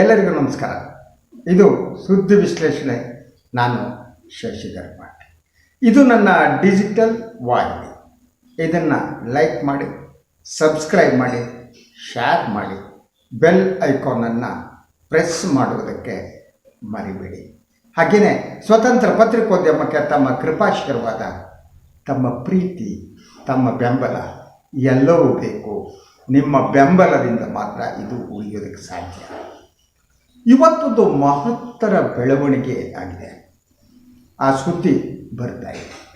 ಎಲ್ಲರಿಗೂ ನಮಸ್ಕಾರ. ಇದು ಸುದ್ದಿ ವಿಶ್ಲೇಷಣೆ. ನಾನು ಶಶಿಧರ್ ಪಾಟೀಲ್. ಇದು ನನ್ನ ಡಿಜಿಟಲ್ ವಾಹಿನಿ. ಇದನ್ನು ಲೈಕ್ ಮಾಡಿ, ಸಬ್ಸ್ಕ್ರೈಬ್ ಮಾಡಿ ಶೇರ್ ಮಾಡಿ, ಬೆಲ್ ಐಕಾನನ್ನು ಪ್ರೆಸ್ ಮಾಡುವುದಕ್ಕೆ ಮರಿಬೇಡಿ. ಹಾಗೆಯೇ ಸ್ವತಂತ್ರ ಪತ್ರಿಕೋದ್ಯಮಕ್ಕೆ ತಮ್ಮ ಕೃಪಾಶೀರ್ವಾದ, ತಮ್ಮ ಪ್ರೀತಿ, ತಮ್ಮ ಬೆಂಬಲ ಎಲ್ಲವೂ ಬೇಕು. ನಿಮ್ಮ ಬೆಂಬಲದಿಂದ ಮಾತ್ರ ಇದು ಉಳಿಯೋದಕ್ಕೆ ಸಾಧ್ಯ. ಇವತ್ತೊಂದು ಮಹತ್ತರ ಬೆಳವಣಿಗೆ ಆಗಿದೆ. ಆ ಸುದ್ದಿ ಬರ್ತಾ ಇದೆ.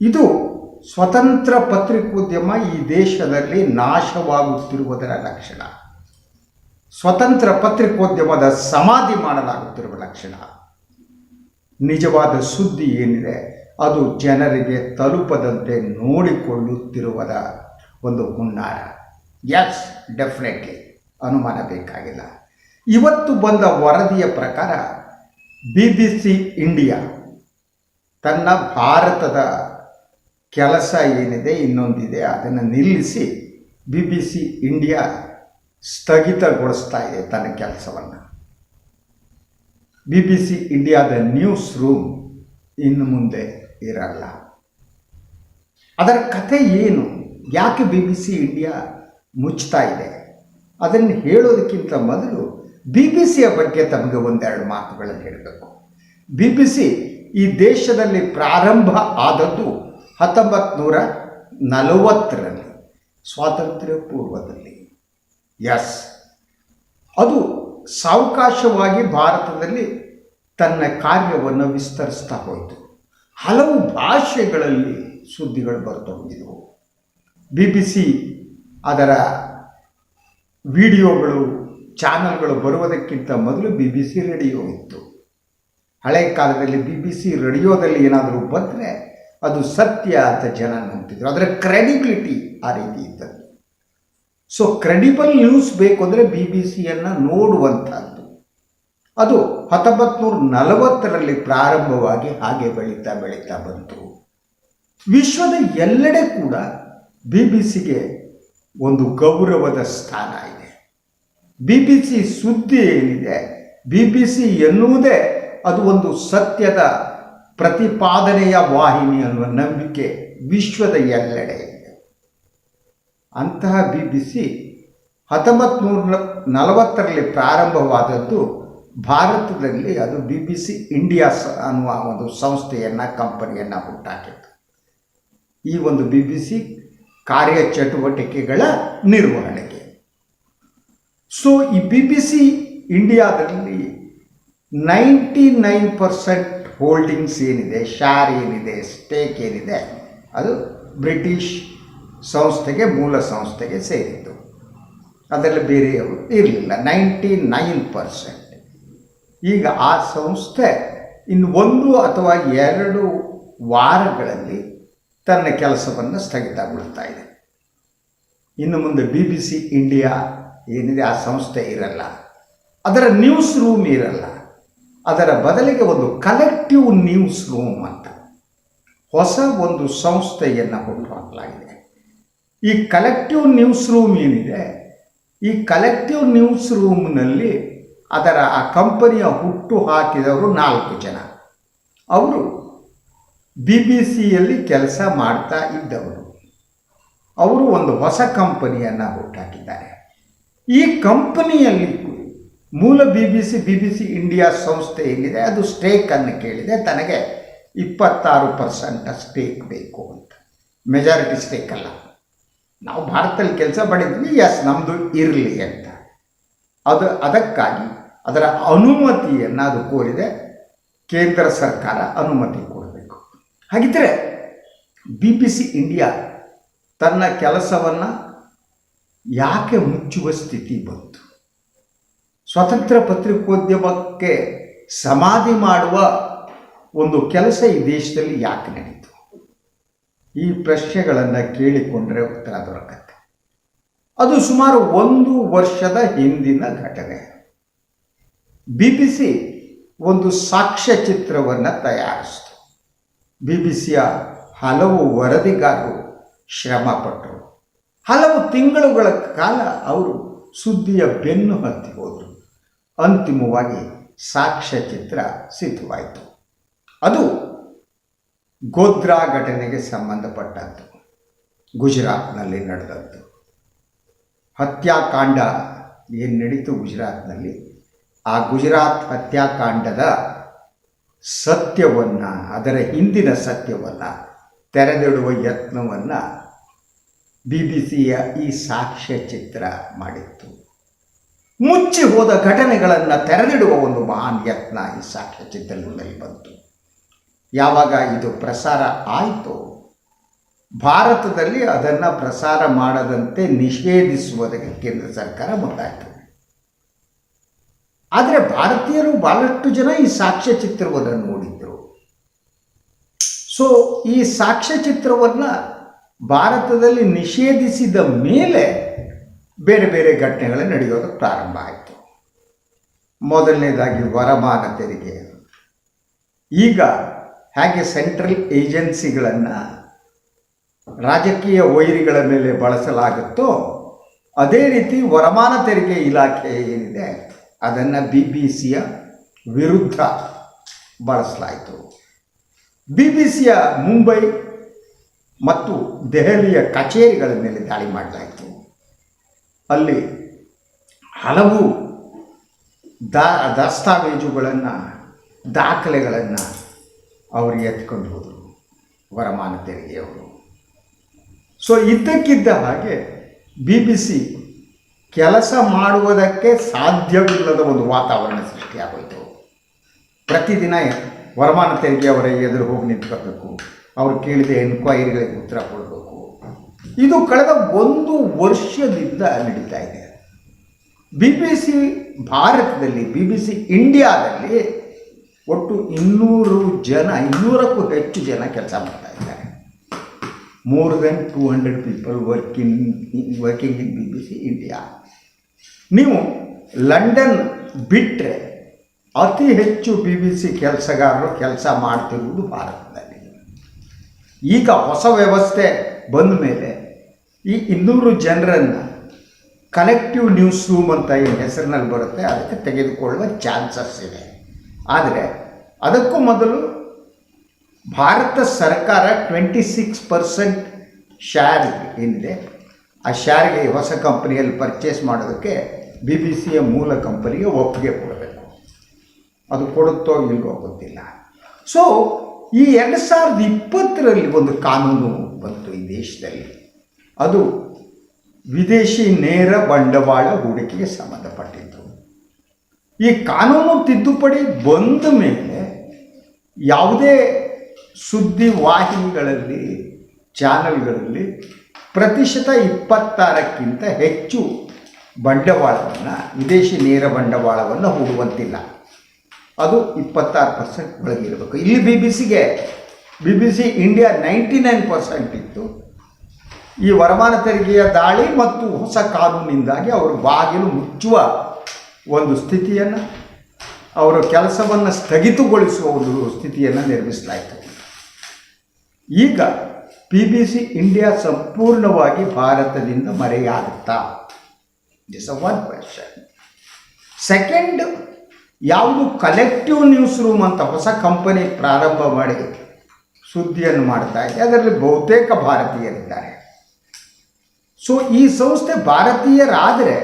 ಇದು ಸ್ವತಂತ್ರ ಪತ್ರಿಕೋದ್ಯಮ ಈ ದೇಶದಲ್ಲಿ ನಾಶವಾಗುತ್ತಿರುವುದರ ಲಕ್ಷಣ. ಸ್ವತಂತ್ರ ಪತ್ರಿಕೋದ್ಯಮದ ಸಮಾಧಿ ಮಾಡಲಾಗುತ್ತಿರುವ ಲಕ್ಷಣ. ನಿಜವಾದ ಸುದ್ದಿ ಏನಿದೆ? ಅದು ಜನರಿಗೆ ತಲುಪದಂತೆ ನೋಡಿಕೊಳ್ಳುತ್ತಿರುವುದ ಒಂದು ಹುನ್ನಾರ. ಎಸ್ ಡೆಫಿನೆಟ್ಲಿ ಅನುಮಾನ ಬೇಕಾಗಿಲ್ಲ. ಇವತ್ತು ಬಂದ ವರದಿಯ ಪ್ರಕಾರ ಬಿ ಬಿ ಸಿ ಇಂಡಿಯಾ ತನ್ನ ಭಾರತದ ಕೆಲಸ ಏನಿದೆ ಇನ್ನೊಂದಿದೆ ಅದನ್ನು ನಿಲ್ಲಿಸಿ ಬಿ ಬಿ ಸಿ ಇಂಡಿಯಾ ಸ್ಥಗಿತಗೊಳಿಸ್ತಾ ಇದೆ ತನ್ನ ಕೆಲಸವನ್ನು. ಬಿ ಬಿ ಸಿ ಇಂಡಿಯಾದ ನ್ಯೂಸ್ ರೂಮ್ ಇನ್ನು ಮುಂದೆ ಇರಲ್ಲ. ಅದರ ಕಥೆ ಏನು? ಯಾಕೆ ಬಿ ಬಿ ಸಿ ಇಂಡಿಯಾ ಮುಚ್ತಾ ಇದೆ? ಅದನ್ನು ಹೇಳೋದಕ್ಕಿಂತ ಮೊದಲು ಬಿ ಬಿ ಸಿಯ ಬಗ್ಗೆ ತಮಗೆ ಒಂದೆರಡು ಮಾತುಗಳನ್ನು ಹೇಳಬೇಕು. ಬಿ ಬಿ ಸಿ ಈ ದೇಶದಲ್ಲಿ ಪ್ರಾರಂಭ ಆದದ್ದು ಹತ್ತೊಂಬತ್ತು ನೂರ ನಲವತ್ತರಲ್ಲಿ, ಸ್ವಾತಂತ್ರ್ಯ ಪೂರ್ವದಲ್ಲಿ. ಎಸ್ ಅದು ಸಾವಕಾಶವಾಗಿ ಭಾರತದಲ್ಲಿ ತನ್ನ ಕಾರ್ಯವನ್ನು ವಿಸ್ತರಿಸ್ತಾ ಹೋಯಿತು. ಹಲವು ಭಾಷೆಗಳಲ್ಲಿ ಸುದ್ದಿಗಳು ಬರ್ತೋಗಿದ್ದವು ಬಿ ಬಿ ಸಿ ಅದರ ವಿಡಿಯೋಗಳು ಚಾನಲ್ಗಳು ಬರುವುದಕ್ಕಿಂತ ಮೊದಲು ಬಿ ಬಿ ಸಿ ರೇಡಿಯೋ ಇತ್ತು. ಹಳೆ ಕಾಲದಲ್ಲಿ ಬಿ ಬಿ ಸಿ ರೇಡಿಯೋದಲ್ಲಿ ಏನಾದರೂ ಬಂದರೆ ಅದು ಸತ್ಯ ಅಂತ ಜನ ನಂಬ್ತಿದ್ರು. ಅದರ ಕ್ರೆಡಿಬಿಲಿಟಿ ಆ ರೀತಿ ಇದ್ದದ್ದು. ಸೊ ಕ್ರೆಡಿಬಲ್ ನ್ಯೂಸ್ ಬೇಕು ಅಂದರೆ ಬಿ ಬಿ ಸಿಯನ್ನು ನೋಡುವಂಥದ್ದು. ಅದು ಹತ್ತೊಂಬತ್ತು ನೂರ ನಲವತ್ತರಲ್ಲಿ ಪ್ರಾರಂಭವಾಗಿ ಹಾಗೆ ಬೆಳೀತಾ ಬೆಳೀತಾ ಬಂತು. ವಿಶ್ವದ ಎಲ್ಲೆಡೆ ಕೂಡ ಬಿ ಬಿ ಸಿಗೆ ಒಂದು ಗೌರವದ ಸ್ಥಾನ ಬಿ ಬಿ ಸಿ ಸುದ್ದಿ ಏನಿದೆ? ಬಿ ಬಿ ಸಿ ಎನ್ನುವುದೇ ಅದು ಒಂದು ಸತ್ಯದ ಪ್ರತಿಪಾದನೆಯ ವಾಹಿನಿ ಅನ್ನುವ ನಂಬಿಕೆ ವಿಶ್ವದ ಎಲ್ಲೆಡೆ ಇದೆ. ಅಂತಹ ಬಿ ಬಿ ಸಿ ಹತ್ತೊಂಬತ್ತು ನಲವತ್ತರಲ್ಲಿ ಪ್ರಾರಂಭವಾದದ್ದು ಭಾರತದಲ್ಲಿ ಅದು ಬಿ ಬಿ ಸಿ ಇಂಡಿಯಾಸ್ ಅನ್ನುವ ಒಂದು ಸಂಸ್ಥೆಯನ್ನು, ಕಂಪನಿಯನ್ನು ಹುಟ್ಟಾಕಿತ್ತು. ಈ ಒಂದು ಬಿ ಬಿ ಸಿ ಕಾರ್ಯಚಟುವಟಿಕೆಗಳ ನಿರ್ವಹಣೆಗೆ. ಸೊ ಈ ಬಿ ಬಿ ಸಿ ಇಂಡಿಯಾದಲ್ಲಿ ನೈಂಟಿ ನೈನ್ ಪರ್ಸೆಂಟ್ ಹೋಲ್ಡಿಂಗ್ಸ್ ಏನಿದೆ ಶಾರ್ ಏನಿದೆ ಸ್ಟೇಕ್ ಏನಿದೆ, ಅದು ಬ್ರಿಟಿಷ್ ಸಂಸ್ಥೆಗೆ, ಮೂಲ ಸಂಸ್ಥೆಗೆ ಸೇರಿತ್ತು ಅದರಲ್ಲಿ ಬೇರೆಯವರು ಇರಲಿಲ್ಲ ನೈಂಟಿ ನೈನ್ ಪರ್ಸೆಂಟ್ ಈಗ ಆ ಸಂಸ್ಥೆ ಇನ್ನು ಒಂದು ಅಥವಾ ಎರಡು ವಾರಗಳಲ್ಲಿ ತನ್ನ ಕೆಲಸವನ್ನು ಸ್ಥಗಿತಗೊಳ್ತಾ ಇದೆ. ಇನ್ನು ಮುಂದೆ ಬಿ ಬಿ ಸಿ ಇಂಡಿಯಾ ಏನಿದೆ? ಆ ಸಂಸ್ಥೆ ಇರಲ್ಲ. ಅದರ ನ್ಯೂಸ್ ರೂಮ್ ಇರಲ್ಲ. ಅದರ ಬದಲಿಗೆ ಒಂದು ಕಲೆಕ್ಟಿವ್ ನ್ಯೂಸ್ ರೂಮ್ ಅಂತ ಹೊಸ ಒಂದು ಸಂಸ್ಥೆಯನ್ನು ಹುಟ್ಟುಹಾಕಲಾಗಿದೆ ಈ ಕಲೆಕ್ಟಿವ್ ನ್ಯೂಸ್ ರೂಮ್ ಏನಿದೆ? ಈ ಕಲೆಕ್ಟಿವ್ ನ್ಯೂಸ್ ರೂಮ್ನಲ್ಲಿ ಅದರ ಆ ಕಂಪನಿಯ ಹುಟ್ಟು ಹಾಕಿದವರು ನಾಲ್ಕು ಜನ. ಅವರು ಬಿ ಬಿ ಸಿಯಲ್ಲಿ ಕೆಲಸ ಮಾಡ್ತಾ ಇದ್ದವರು. ಅವರು ಒಂದು ಹೊಸ ಕಂಪನಿಯನ್ನು ಹುಟ್ಟಾಕಿದ್ದಾರೆ ಈ ಕಂಪನಿಯಲ್ಲಿ ಮೂಲ B B C B B C India ಸಂಸ್ಥೆ ಏನಿದೆ ಅದು ಸ್ಟೇಕನ್ನು ಕೇಳಿದೆ. ತನಗೆ ಇಪ್ಪತ್ತಾರು ಪರ್ಸೆಂಟ್ ಸ್ಟೇಕ್ ಬೇಕು ಅಂತ. ಮೆಜಾರಿಟಿ ಸ್ಟೇಕ್ ಅಲ್ಲ. ನಾವು ಭಾರತದಲ್ಲಿ ಕೆಲಸ ಮಾಡಿದ್ವಿ. ಎಸ್ ನಮ್ಮದು ಇರಲಿ ಅಂತ. ಅದು ಅದಕ್ಕಾಗಿ ಅದರ ಅನುಮತಿಯನ್ನು ಅದು ಕೋರಿದೆ. ಕೇಂದ್ರ ಸರ್ಕಾರ ಅನುಮತಿ ಕೊಡಬೇಕು. ಹಾಗಿದ್ದರೆ ಬಿ ಬಿ ಸಿ ಇಂಡಿಯಾ ತನ್ನ ಕೆಲಸವನ್ನು ಯಾಕೆ ಮುಚ್ಚುವ ಸ್ಥಿತಿ ಬಂತು? ಸ್ವತಂತ್ರ ಪತ್ರಿಕೋದ್ಯಮಕ್ಕೆ ಸಮಾಧಿ ಮಾಡುವ ಒಂದು ಕೆಲಸ ಈ ದೇಶದಲ್ಲಿ ಯಾಕೆ ನಡೀತು? ಈ ಪ್ರಶ್ನೆಗಳನ್ನು ಕೇಳಿಕೊಂಡರೆ ಉತ್ತರ ದೊರಕತ್ತೆ. ಅದು ಸುಮಾರು ಒಂದು ವರ್ಷದ ಹಿಂದಿನ ಘಟನೆ. ಬಿ ಬಿ ಸಿ ಒಂದು ಸಾಕ್ಷ್ಯಚಿತ್ರವನ್ನು ತಯಾರಿಸಿತು. ಬಿ ಬಿ ಸಿಯ ಹಲವು ವರದಿಗಾರರು ಶ್ರಮಪಟ್ಟರು ಹಲವು ತಿಂಗಳುಗಳ ಕಾಲ ಅವರು ಸುದ್ದಿಯ ಬೆನ್ನು ಹತ್ತಿ ಹೋದರು. ಅಂತಿಮವಾಗಿ ಸಾಕ್ಷ್ಯಚಿತ್ರ ಸಿದ್ಧವಾಯಿತು. ಅದು ಗೋದ್ರಾ ಘಟನೆಗೆ ಸಂಬಂಧಪಟ್ಟದ್ದು. ಗುಜರಾತ್ನಲ್ಲಿ ನಡೆದದ್ದು. ಹತ್ಯಾಕಾಂಡ ಏನು ನಡೀತು ಗುಜರಾತ್ನಲ್ಲಿ? ಆ ಗುಜರಾತ್ ಹತ್ಯಾಕಾಂಡದ ಸತ್ಯವನ್ನು, ಅದರ ಹಿಂದಿನ ಸತ್ಯವನ್ನು ತೆರೆದಿಡುವ ಯತ್ನವನ್ನು ಬಿ ಬಿ ಸಿಯ ಈ ಸಾಕ್ಷ್ಯಚಿತ್ರ ಮಾಡಿತ್ತು. ಮುಚ್ಚಿ ಹೋದ ಘಟನೆಗಳನ್ನು ತೆರೆದಿಡುವ ಒಂದು ಮಹಾನ್ ಯತ್ನ ಈ ಸಾಕ್ಷ್ಯ ಸಾಕ್ಷ್ಯಚಿತ್ರದಲ್ಲಿ ಬಂತು. ಯಾವಾಗ ಇದು ಪ್ರಸಾರ ಆಯಿತು, ಭಾರತದಲ್ಲಿ ಅದನ್ನು ಪ್ರಸಾರ ಮಾಡದಂತೆ ನಿಷೇಧಿಸುವುದಕ್ಕೆ ಕೇಂದ್ರ ಸರ್ಕಾರ ಮುಂದಾಯಿತು. ಆದರೆ ಭಾರತೀಯರು ಬಹಳಷ್ಟು ಜನ ಈ ಸಾಕ್ಷ್ಯ ಚಿತ್ರವನ್ನು ನೋಡಿದ್ದರು ಸೊ ಈ ಸಾಕ್ಷ್ಯಚಿತ್ರವನ್ನು ಭಾರತದಲ್ಲಿ ನಿಷೇಧಿಸಿದ ಮೇಲೆ ಬೇರೆ ಬೇರೆ ಘಟನೆಗಳು ನಡೆಯೋದು ಪ್ರಾರಂಭ ಆಯಿತು. ಮೊದಲನೇದಾಗಿ ವರಮಾನ ತೆರಿಗೆ. ಈಗ ಹೇಗೆ ಸೆಂಟ್ರಲ್ ಏಜೆನ್ಸಿಗಳನ್ನು ರಾಜಕೀಯ ವೈರಿಗಳ ಮೇಲೆ ಬಳಸಲಾಗುತ್ತೋ ಅದೇ ರೀತಿ ವರಮಾನ ತೆರಿಗೆ ಇಲಾಖೆ ಏನಿದೆ, ಅದನ್ನು ಬಿ ಬಿ ಸಿಯ ವಿರುದ್ಧ ಬಳಸಲಾಯಿತು. ಬಿ ಬಿ ಸಿಯ ಮುಂಬೈ ಮತ್ತು ದೆಹಲಿಯ ಕಚೇರಿಗಳ ಮೇಲೆ ದಾಳಿ ಮಾಡಲಾಯಿತು. ಅಲ್ಲಿ ಹಲವು ದಾ, ದಸ್ತಾವೇಜುಗಳನ್ನು, ದಾಖಲೆಗಳನ್ನು ಅವರು ಎತ್ಕೊಂಡು ಹೋದರು, ವರಮಾನ ತೆರಿಗೆಯವರು. ಸೊ ಇದ್ದಕ್ಕಿದ್ದ ಹಾಗೆ ಬಿ ಬಿ ಸಿ ಕೆಲಸ ಮಾಡುವುದಕ್ಕೆ ಸಾಧ್ಯವಿಲ್ಲದ ಒಂದು ವಾತಾವರಣ ಸೃಷ್ಟಿಯಾಗೋಯಿತು. ಪ್ರತಿದಿನ ವರಮಾನ ತೆರಿಗೆಯವರ ಎದುರು ಹೋಗಿ ನಿಂತ್ಕೋಬೇಕು ಅವ್ರು ಕೇಳಿದ ಎನ್ಕ್ವೈರಿಗಳಿಗೆ ಉತ್ತರ ಕೊಡಬೇಕು. ಇದು ಕಳೆದ ಒಂದು ವರ್ಷದಿಂದ ನಡೀತಾ ಇದೆ. ಬಿ ಬಿ ಸಿ ಭಾರತದಲ್ಲಿ ಬಿ ಬಿ ಸಿ ಇಂಡಿಯಾದಲ್ಲಿ ಒಟ್ಟು ಇನ್ನೂರು ಜನ, ಇನ್ನೂರಕ್ಕೂ ಹೆಚ್ಚು ಜನ ಕೆಲಸ ಮಾಡ್ತಾ ಇದ್ದಾರೆ. More than two hundred people working working in B B C India ನೀವು ಲಂಡನ್ ಬಿಟ್ಟರೆ ಅತಿ ಹೆಚ್ಚು ಬಿ ಬಿ ಸಿ ಕೆಲಸಗಾರರು ಕೆಲಸ ಮಾಡ್ತಿರುವುದು ಭಾರತದಲ್ಲಿ ಈಗ ಹೊಸ ವ್ಯವಸ್ಥೆ ಬಂದ ಮೇಲೆ ಈ ಇನ್ನೂರು ಜನರನ್ನು ಕಲೆಕ್ಟಿವ್ ನ್ಯೂಸ್ ರೂಮ್ ಅಂತ ಏನು ಹೆಸರಿನಲ್ಲಿ ಬರುತ್ತೆ, ಅದಕ್ಕೆ ತೆಗೆದುಕೊಳ್ಳುವ ಚಾನ್ಸಸ್ ಇದೆ. ಆದರೆ ಅದಕ್ಕೂ ಮೊದಲು ಭಾರತ ಸರ್ಕಾರ ಟ್ವೆಂಟಿ ಸಿಕ್ಸ್ ಪರ್ಸೆಂಟ್ ಶೇರ್ ಏನಿದೆ, ಆ ಶೇರ್ಗೆ ಹೊಸ ಕಂಪನಿಯಲ್ಲಿ ಪರ್ಚೇಸ್ ಮಾಡೋದಕ್ಕೆ ಬಿ ಬಿ ಸಿಯ ಮೂಲ ಕಂಪನಿಗೆ ಒಪ್ಪಿಗೆ ಕೊಡಬೇಕು. ಅದು ಕೊಡುತ್ತೋ ಇಲ್ವೋ ಗೊತ್ತಿಲ್ಲ. ಸೊ ಈ ಎರಡು ಸಾವಿರದ ಇಪ್ಪತ್ತರಲ್ಲಿ ಒಂದು ಕಾನೂನು ಬಂತು ಈ ದೇಶದಲ್ಲಿ. ಅದು ವಿದೇಶಿ ನೇರ ಬಂಡವಾಳ ಹೂಡಿಕೆಗೆ ಸಂಬಂಧಪಟ್ಟಿದ್ದು ಈ ಕಾನೂನು ತಿದ್ದುಪಡಿ ಬಂದ ಮೇಲೆ ಯಾವುದೇ ಸುದ್ದಿ ವಾಹಿನಿಗಳಲ್ಲಿ, ಚಾನೆಲ್ಗಳಲ್ಲಿ ಪ್ರತಿಶತ ಇಪ್ಪತ್ತಾರಕ್ಕಿಂತ ಹೆಚ್ಚು ಬಂಡವಾಳವನ್ನು, ವಿದೇಶಿ ನೇರ ಬಂಡವಾಳವನ್ನು ಹೂಡುವಂತಿಲ್ಲ. ಅದು ಇಪ್ಪತ್ತಾರು ಪರ್ಸೆಂಟ್ ಒಳಗಿರಬೇಕು. ಇಲ್ಲಿ ಬಿ ಬಿ ಸಿಗೆ B B C India ninety nine percent ಇತ್ತು. ಈ ವರಮಾನ ತೆರಿಗೆಯ ದಾಳಿ ಮತ್ತು ಹೊಸ ಕಾನೂನಿಂದಾಗಿ ಅವರು ಬಾಗಿಲು ಮುಚ್ಚುವ ಒಂದು ಸ್ಥಿತಿಯನ್ನು, ಅವರ ಕೆಲಸವನ್ನು ಸ್ಥಗಿತಗೊಳಿಸುವ ಒಂದು ಸ್ಥಿತಿಯನ್ನು ನಿರ್ಮಿಸಲಾಯಿತು. ಈಗ ಪಿ ಬಿ ಸಿ ಇಂಡಿಯಾ ಸಂಪೂರ್ಣವಾಗಿ ಭಾರತದಿಂದ ಮರೆಯಾಗುತ್ತಾ? This a one question second ಯಾವುದು ಕಲೆಕ್ಟಿವ್ ನ್ಯೂಸ್ ರೂಮ್ ಅಂತ ಹೊಸ ಕಂಪನಿ ಪ್ರಾರಂಭ ಮಾಡಿ ಸುದ್ದಿಯನ್ನು ಮಾಡ್ತಾ ಇದೆ. ಅದರಲ್ಲಿ ಬಹುತೇಕ ಭಾರತೀಯರಿದ್ದಾರೆ. ಸೊ ಈ ಸಂಸ್ಥೆ ಭಾರತೀಯರಾದರೆ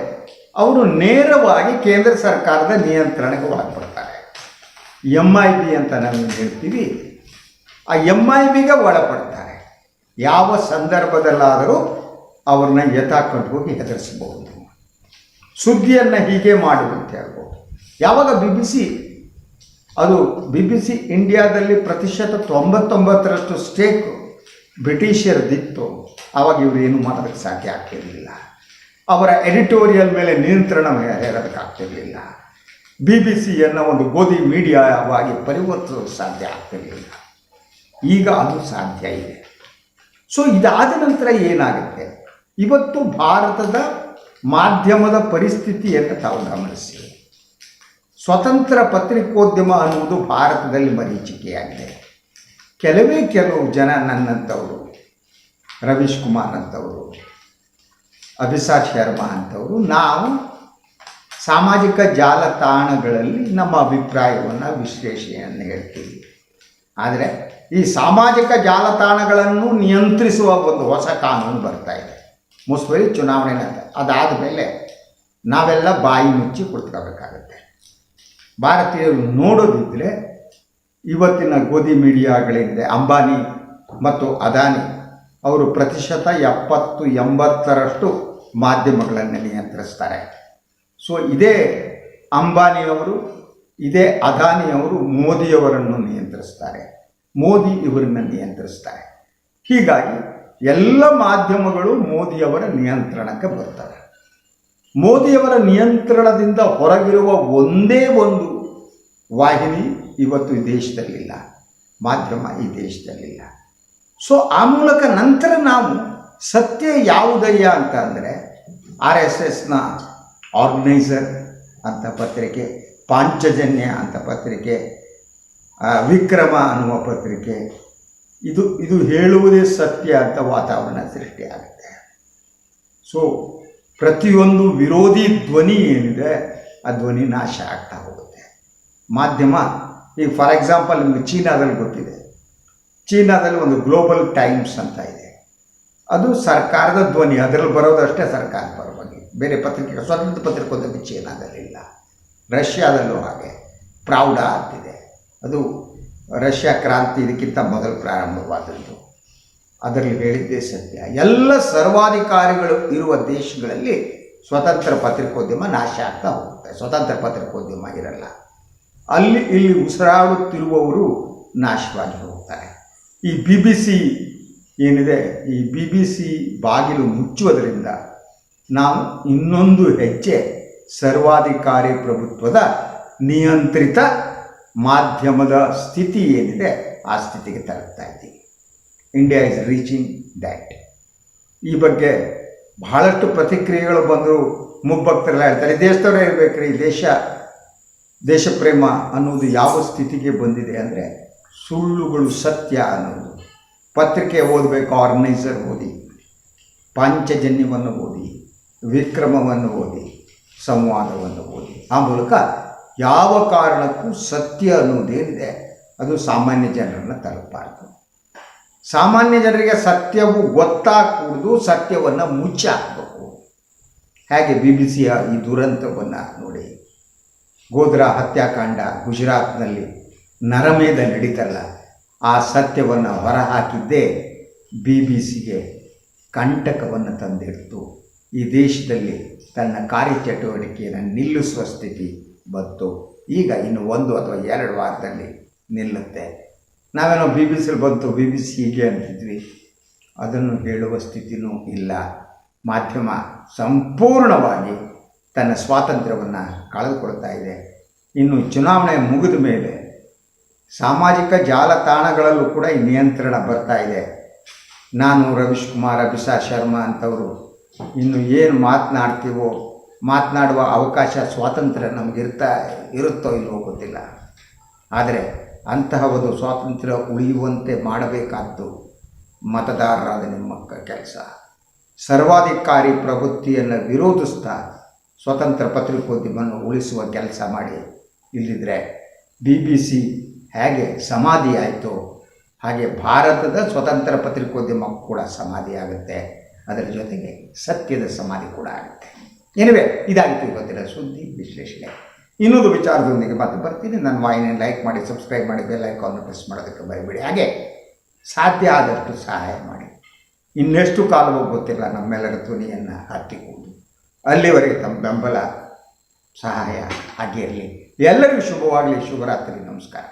ಅವರು ನೇರವಾಗಿ ಕೇಂದ್ರ ಸರ್ಕಾರದ ನಿಯಂತ್ರಣಕ್ಕೆ ಒಳಪಡ್ತಾರೆ. ಎಂ ಐ ಬಿ ಅಂತ ನಾವು ಹೇಳ್ತೀವಿ. ಆ ಎಂ ಐ ಬಿಗೆ ಒಳಪಡ್ತಾರೆ. ಯಾವ ಸಂದರ್ಭದಲ್ಲಾದರೂ ಅವ್ರನ್ನ ಹೋಗಿ ಹೆದರಿಸಬಹುದು. ಸುದ್ದಿಯನ್ನು ಹೀಗೆ ಮಾಡುವಂತೆ ಹೇಳ್ಬೋದು ಯಾವಾಗ ಬಿ ಬಿ ಸಿ ಅದು ಬಿ ಬಿ ಸಿ ಇಂಡಿಯಾದಲ್ಲಿ ಪ್ರತಿಶತ ತೊಂಬತ್ತೊಂಬತ್ತರಷ್ಟು ಸ್ಟೇಕ್ ಬ್ರಿಟಿಷರದಿತ್ತು ಆವಾಗ ಇವರು ಏನು ಮಾಡೋದಕ್ಕೆ ಸಾಧ್ಯ ಆಗ್ತಿರಲಿಲ್ಲ. ಅವರ ಎಡಿಟೋರಿಯಲ್ ಮೇಲೆ ನಿಯಂತ್ರಣ ಹೇರೋದಕ್ಕಾಗ್ತಿರಲಿಲ್ಲ ಬಿ ಬಿ ಸಿಯನ್ನು ಒಂದು ಗೋಧಿ ಮೀಡಿಯಾವಾಗಿ ಪರಿವರ್ತಿಸೋದು ಸಾಧ್ಯ ಆಗ್ತಿರಲಿಲ್ಲ. ಈಗ ಅದು ಸಾಧ್ಯ ಇದೆ. ಸೊ ಇದಾದ ನಂತರ ಏನಾಗುತ್ತೆ? ಇವತ್ತು ಭಾರತದ ಮಾಧ್ಯಮದ ಪರಿಸ್ಥಿತಿಯನ್ನು ತಾವು ಗಮನಿಸಿ. ಸ್ವತಂತ್ರ ಪತ್ರಿಕೋದ್ಯಮ ಅನ್ನುವುದು ಭಾರತದಲ್ಲಿ ಮರೀಚಿಕೆಯಾಗಿದೆ. ಕೆಲವೇ ಕೆಲವು ಜನ ನನ್ನಂಥವರು ರವೀಶ್ ಕುಮಾರ್ ಅಂತವರು ಅಭಿಸಾ ಶರ್ಮಾ ಅಂಥವರು, ನಾವು ಸಾಮಾಜಿಕ ಜಾಲತಾಣಗಳಲ್ಲಿ ನಮ್ಮ ಅಭಿಪ್ರಾಯವನ್ನು ವಿಶ್ಲೇಷಣೆಯನ್ನು ಹೇಳ್ತೀವಿ. ಆದರೆ ಈ ಸಾಮಾಜಿಕ ಜಾಲತಾಣಗಳನ್ನು ನಿಯಂತ್ರಿಸುವ ಒಂದು ಹೊಸ ಕಾನೂನು ಬರ್ತಾ ಇದೆ. ಮುಸ್ಬರಿ ಚುನಾವಣೆ ಅದಾದ ಮೇಲೆ ನಾವೆಲ್ಲ ಬಾಯಿ ಮುಚ್ಚಿ ಕುಳಿತುಕೋಬೇಕಾಗತ್ತೆ ಭಾರತೀಯರು ನೋಡೋದಿದ್ದರೆ ಇವತ್ತಿನ ಗೋಧಿ ಮೀಡಿಯಾಗಳಿದೆ. ಅಂಬಾನಿ ಮತ್ತು ಅದಾನಿ, ಅವರು ಪ್ರತಿಶತ ಎಪ್ಪತ್ತು ಎಂಬತ್ತರಷ್ಟು ಮಾಧ್ಯಮಗಳನ್ನು ನಿಯಂತ್ರಿಸ್ತಾರೆ. ಸೊ ಇದೇ ಅಂಬಾನಿಯವರು, ಇದೇ ಅದಾನಿಯವರು ಮೋದಿಯವರನ್ನು ನಿಯಂತ್ರಿಸ್ತಾರೆ. ಮೋದಿ ಇವರನ್ನು ನಿಯಂತ್ರಿಸ್ತಾರೆ. ಹೀಗಾಗಿ ಎಲ್ಲ ಮಾಧ್ಯಮಗಳು ಮೋದಿಯವರ ನಿಯಂತ್ರಣಕ್ಕೆ ಬರ್ತವೆ ಮೋದಿಯವರ ನಿಯಂತ್ರಣದಿಂದ ಹೊರಗಿರುವ ಒಂದೇ ಒಂದು ವಾಹಿನಿ ಇವತ್ತು ಈ ದೇಶದಲ್ಲಿಲ್ಲ. ಮಾಧ್ಯಮ ಈ ದೇಶದಲ್ಲಿಲ್ಲ. ಸೊ ಆ ಮೂಲಕ ನಂತರ ನಾವು ಸತ್ಯ ಯಾವುದಯ್ಯ ಅಂತ ಅಂದರೆ ಆರ್ ಎಸ್ ಎಸ್ನ ಆರ್ಗನೈಸರ್ ಅಂತ ಪತ್ರಿಕೆ, ಪಾಂಚಜನ್ಯ ಅಂತ ಪತ್ರಿಕೆ ವಿಕ್ರಮ ಅನ್ನುವ ಪತ್ರಿಕೆ, ಇದು ಇದು ಹೇಳುವುದೇ ಸತ್ಯ ಅಂತ ವಾತಾವರಣ ಸೃಷ್ಟಿಯಾಗುತ್ತೆ. ಸೊ ಪ್ರತಿಯೊಂದು ವಿರೋಧಿ ಧ್ವನಿ ಏನಿದೆ, ಆ ಧ್ವನಿ ನಾಶ ಆಗ್ತಾ ಹೋಗುತ್ತೆ. ಮಾಧ್ಯಮ, ಈಗ ಫಾರ್ ಎಕ್ಸಾಂಪಲ್ ನಿಮಗೆ ಚೀನಾದಲ್ಲಿ ಗೊತ್ತಿದೆ. ಚೀನಾದಲ್ಲಿ ಒಂದು ಗ್ಲೋಬಲ್ ಟೈಮ್ಸ್ ಅಂತ ಇದೆ. ಅದು ಸರ್ಕಾರದ ಧ್ವನಿ, ಅದರಲ್ಲಿ ಬರೋದಷ್ಟೇ ಸರ್ಕಾರ ಪರವಾಗಿ ಬೇರೆ ಪತ್ರಿಕೆ ಸ್ವತಂತ್ರ ಪತ್ರಿಕೋದ್ಯಮ ಚೀನಾದಲ್ಲಿಲ್ಲ. ರಷ್ಯಾದಲ್ಲೂ ಹಾಗೆ. ಪ್ರೌಢ ಅಂತಿದೆ ಅದು ರಷ್ಯಾ ಕ್ರಾಂತಿ ಇದಕ್ಕಿಂತ ಮೊದಲು ಪ್ರಾರಂಭವಾದದ್ದು. ಅದರಲ್ಲಿ ಹೇಳಿದ್ದೇ ಸತ್ಯ. ಎಲ್ಲ ಸರ್ವಾಧಿಕಾರಿಗಳು ಇರುವ ದೇಶಗಳಲ್ಲಿ ಸ್ವತಂತ್ರ ಪತ್ರಿಕೋದ್ಯಮ ನಾಶ ಆಗ್ತಾ ಹೋಗುತ್ತೆ. ಸ್ವತಂತ್ರ ಪತ್ರಿಕೋದ್ಯಮ ಇರಲ್ಲ. ಅಲ್ಲಿ ಇಲ್ಲಿ ಉಸಿರಾಡುತ್ತಿರುವವರು ನಾಶವಾಗಿ ಹೋಗ್ತಾರೆ. ಈ ಬಿ ಬಿ ಸಿ ಏನಿದೆ? ಈ ಬಿ ಬಿ ಸಿ ಬಾಗಿಲು ಮುಚ್ಚುವುದರಿಂದ ನಾವು ಇನ್ನೊಂದು ಹೆಜ್ಜೆ ಸರ್ವಾಧಿಕಾರಿ ಪ್ರಭುತ್ವದ ನಿಯಂತ್ರಿತ ಮಾಧ್ಯಮದ ಸ್ಥಿತಿ ಏನಿದೆ, ಆ ಸ್ಥಿತಿಗೆ ತಲುಪ್ತಾ ಇದ್ದೀವಿ. ಇಂಡಿಯಾ ಇಸ್ ರೀಚಿಂಗ್ ದ್ಯಾಟ್ ಈ ಬಗ್ಗೆ ಬಹಳಷ್ಟು ಪ್ರತಿಕ್ರಿಯೆಗಳು ಬಂದರೂ ಮುಬ್ಬಕ್ತರೆಲ್ಲ ಹೇಳ್ತಾರೆ ದೇಶದವರೇ ಇರಬೇಕ್ರಿ ದೇಶ ದೇಶ ಪ್ರೇಮ ಅನ್ನೋದು ಯಾವ ಸ್ಥಿತಿಗೆ ಬಂದಿದೆ ಅಂದರೆ ಸುಳ್ಳುಗಳು ಸತ್ಯ ಅನ್ನೋದು. ಪತ್ರಿಕೆ ಓದಬೇಕು ಆರ್ಗನೈಸರ್ ಓದಿ, ಪಾಂಚಜನ್ಯವನ್ನು ಓದಿ, ವಿಕ್ರಮವನ್ನು ಓದಿ, ಸಂವಾದವನ್ನು ಓದಿ. ಆ ಮೂಲಕ ಯಾವ ಕಾರಣಕ್ಕೂ ಸತ್ಯ ಅನ್ನೋದೇನಿದೆ, ಅದು ಸಾಮಾನ್ಯ ಜನರನ್ನು ತಲುಪಬಾರ್ದು ಸಾಮಾನ್ಯ ಜನರಿಗೆ ಸತ್ಯವು ಗೊತ್ತಾಗಕೂಡ್ದು ಸತ್ಯವನ್ನು ಮುಚ್ಚಿ ಹಾಕಬೇಕು ಹೇಗೆ ಬಿ ಬಿ ಸಿಯ ಈ ದುರಂತವನ್ನು ನೋಡಿ. ಗೋಧ್ರಾ ಹತ್ಯಾಕಾಂಡ ಗುಜರಾತ್ನಲ್ಲಿ ನರಮೇಧ ನಡೀತಲ್ಲ. ಆ ಸತ್ಯವನ್ನು ಹೊರಹಾಕಿದ್ದೇ ಬಿ ಬಿ ಸಿಗೆ ಕಂಟಕವನ್ನು ತಂದಿಡ್ತು. ಈ ದೇಶದಲ್ಲಿ ತನ್ನ ಕಾರ್ಯಚಟುವಟಿಕೆಯನ್ನು ನಿಲ್ಲಿಸುವ ಸ್ಥಿತಿ ಬಂತು. ಈಗ ಇನ್ನು ಒಂದು ಅಥವಾ ಎರಡು ವಾರದಲ್ಲಿ ನಿಲ್ಲುತ್ತೆ. ನಾವೇನೋ ಬಿ ಬಿ ಸಿಲಿ ಬಂತು ಬಿ ಬಿ ಸಿ ಹೀಗೆ ಅಂತಿದ್ವಿ. ಅದನ್ನು ಹೇಳುವ ಸ್ಥಿತಿನೂ ಇಲ್ಲ. ಮಾಧ್ಯಮ ಸಂಪೂರ್ಣವಾಗಿ ತನ್ನ ಸ್ವಾತಂತ್ರ್ಯವನ್ನು ಕಳೆದುಕೊಳ್ತಾ ಇದೆ. ಇನ್ನು ಚುನಾವಣೆ ಮುಗಿದ ಮೇಲೆ ಸಾಮಾಜಿಕ ಜಾಲತಾಣಗಳಲ್ಲೂ ಕೂಡ ಈ ನಿಯಂತ್ರಣ ಬರ್ತಾ ಇದೆ. ನಾನು ರವೀಶ್ ಕುಮಾರ್ ಅಭಿಷಾ ಶರ್ಮಾ ಅಂತವರು. ಇನ್ನು ಏನು ಮಾತನಾಡ್ತೀವೋ, ಮಾತನಾಡುವ ಅವಕಾಶ, ಸ್ವಾತಂತ್ರ್ಯ ನಮಗಿರ್ತಾ ಇರುತ್ತೋ ಇಲ್ಲವೋ ಗೊತ್ತಿಲ್ಲ. ಆದರೆ ಅಂತಹ ಒಂದು ಸ್ವಾತಂತ್ರ್ಯ ಉಳಿಯುವಂತೆ ಮಾಡಬೇಕಾದ್ದು ಮತದಾರರಾದ ನಿಮ್ಮ ಕೆಲಸ. ಸರ್ವಾಧಿಕಾರಿ ಪ್ರವೃತ್ತಿಯನ್ನು ವಿರೋಧಿಸ್ತಾ ಸ್ವತಂತ್ರ ಪತ್ರಿಕೋದ್ಯಮವನ್ನು ಉಳಿಸುವ ಕೆಲಸ ಮಾಡಿ. ಇಲ್ಲಿದ್ರೆ ಬಿ ಬಿ ಸಿ ಹೇಗೆ ಸಮಾಧಿ ಆಯಿತು? ಹಾಗೆ ಭಾರತದ ಸ್ವತಂತ್ರ ಪತ್ರಿಕೋದ್ಯಮ ಕೂಡ ಸಮಾಧಿ ಆಗುತ್ತೆ. ಅದರ ಜೊತೆಗೆ ಸತ್ಯದ ಸಮಾಧಿ ಕೂಡ ಆಗುತ್ತೆ. ಎನಿವೆ, ಇದಾಗಿತ್ತು ಇವತ್ತಿನ ಸುದ್ದಿ ವಿಶ್ಲೇಷಣೆ. ಇನ್ನೊಂದು ವಿಚಾರದೊಂದಿಗೆ ಮತ್ತೆ ಬರ್ತೀನಿ. ನನ್ನ ವಾಹಿನಿ ಲೈಕ್ ಮಾಡಿ ಸಬ್ಸ್ಕ್ರೈಬ್ ಮಾಡಿ ಬೆಲ್ ಐಕಾನ್ ಪ್ರೆಸ್ ಮಾಡೋದಕ್ಕೆ ಬರಬೇಡಿ ಹಾಗೆ ಸಾಧ್ಯ ಆದಷ್ಟು ಸಹಾಯ ಮಾಡಿ. ಇನ್ನೆಷ್ಟು ಕಾಲವೋ ಗೊತ್ತಿಲ್ಲ ನಮ್ಮೆಲ್ಲರ ಧ್ವನಿಯನ್ನು ಹತ್ತಿಕೊಂಡು. ಅಲ್ಲಿವರೆಗೆ ತಮ್ಮ ಬೆಂಬಲ, ಸಹಾಯ ಆಗಿರಲಿ. ಎಲ್ಲರಿಗೂ ಶುಭವಾಗಲಿ, ಶುಭರಾತ್ರಿ, ನಮಸ್ಕಾರ.